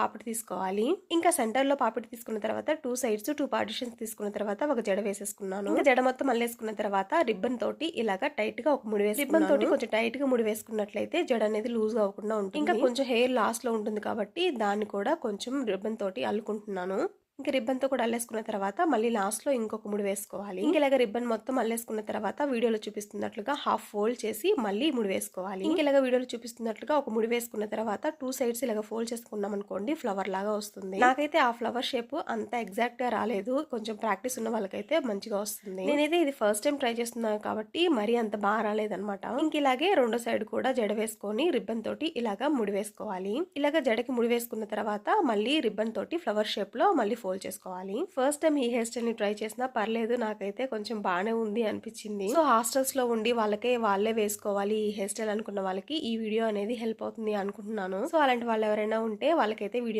పాపిడి తీసుకోవాలి. ఇంకా సెంటర్లో పాపిడి తీసుకున్న తర్వాత టూ సైడ్స్ టూ పార్టిషన్స్ తీసుకున్న తర్వాత ఒక జడ వేసేసుకున్నాను. ఇంకా జడ మొత్తం మళ్ళేసుకున్న తర్వాత రిబ్బన్ తోటి ఇలాగా టైట్గా ఒక ముడి వేసి రిబ్బన్ తోటి కొంచెం టైట్గా ముడి వేసుకున్నట్లయితే జడ అనేది లూజ్గా అవ్వకుండా ఉంటుంది. ఇంకా కొంచెం హెయిర్ లాస్ట్లో ఉంటుంది కాబట్టి దాన్ని కూడా కొంచెం రిబ్బన్ తోటి అల్లుకుంటున్నాను. ఇంకా రిబ్బన్తో కూడా అల్లేసుకున్న తర్వాత మళ్ళీ లాస్ట్లో ఇంకొక ముడి వేసుకోవాలి. ఇంకా ఇలాగ రిబ్బన్ మొత్తం అల్లేసుకున్న తర్వాత వీడియోలో చూపిస్తున్నట్లుగా హాఫ్ ఫోల్డ్ చేసి మళ్ళీ ముడి వేసుకోవాలి. ఇంకా ఇలాగ వీడియోలో చూపిస్తున్నట్లుగా ఒక ముడి వేసుకున్న తర్వాత టూ సైడ్స్ ఇలాగ ఫోల్డ్ చేసుకున్నాం అనుకోండి ఫ్లవర్ లాగా వస్తుంది. నాకైతే ఆ ఫ్లవర్ షేప్ అంత ఎగ్జాక్ట్గా రాలేదు. కొంచెం ప్రాక్టీస్ ఉన్న వాళ్ళకైతే మంచిగా వస్తుంది. నేనైతే ఇది ఫస్ట్ టైం ట్రై చేస్తున్నాను కాబట్టి మరీ అంత బాగా రాలేదన్నమాట. ఇంక ఇలాగే రెండో సైడ్ కూడా జడ వేసుకొని రిబ్బన్ తోటి ఇలాగా ముడి వేసుకోవాలి. ఇలాగ జడకి ముడి వేసుకున్న తర్వాత మళ్ళీ రిబ్బన్ తోటి ఫ్లవర్ షేప్లో మళ్ళీ ఫోల్డ్ చేసుకోవాలి. ఫస్ట్ టైం ఈ హెయిర్ స్టైల్ని ట్రై చేసినా పర్లేదు నాకైతే కొంచెం బాగానే ఉంది అనిపించింది. సో హాస్టల్స్లో ఉండి వాళ్ళకే వాళ్ళే వేసుకోవాలి ఈ హెయిర్ స్టైల్ అనుకున్న వాళ్ళకి ఈ వీడియో అనేది హెల్ప్ అవుతుంది అనుకుంటున్నాను. సో అలాంటి వాళ్ళు ఎవరైనా ఉంటే వాళ్ళకైతే వీడియో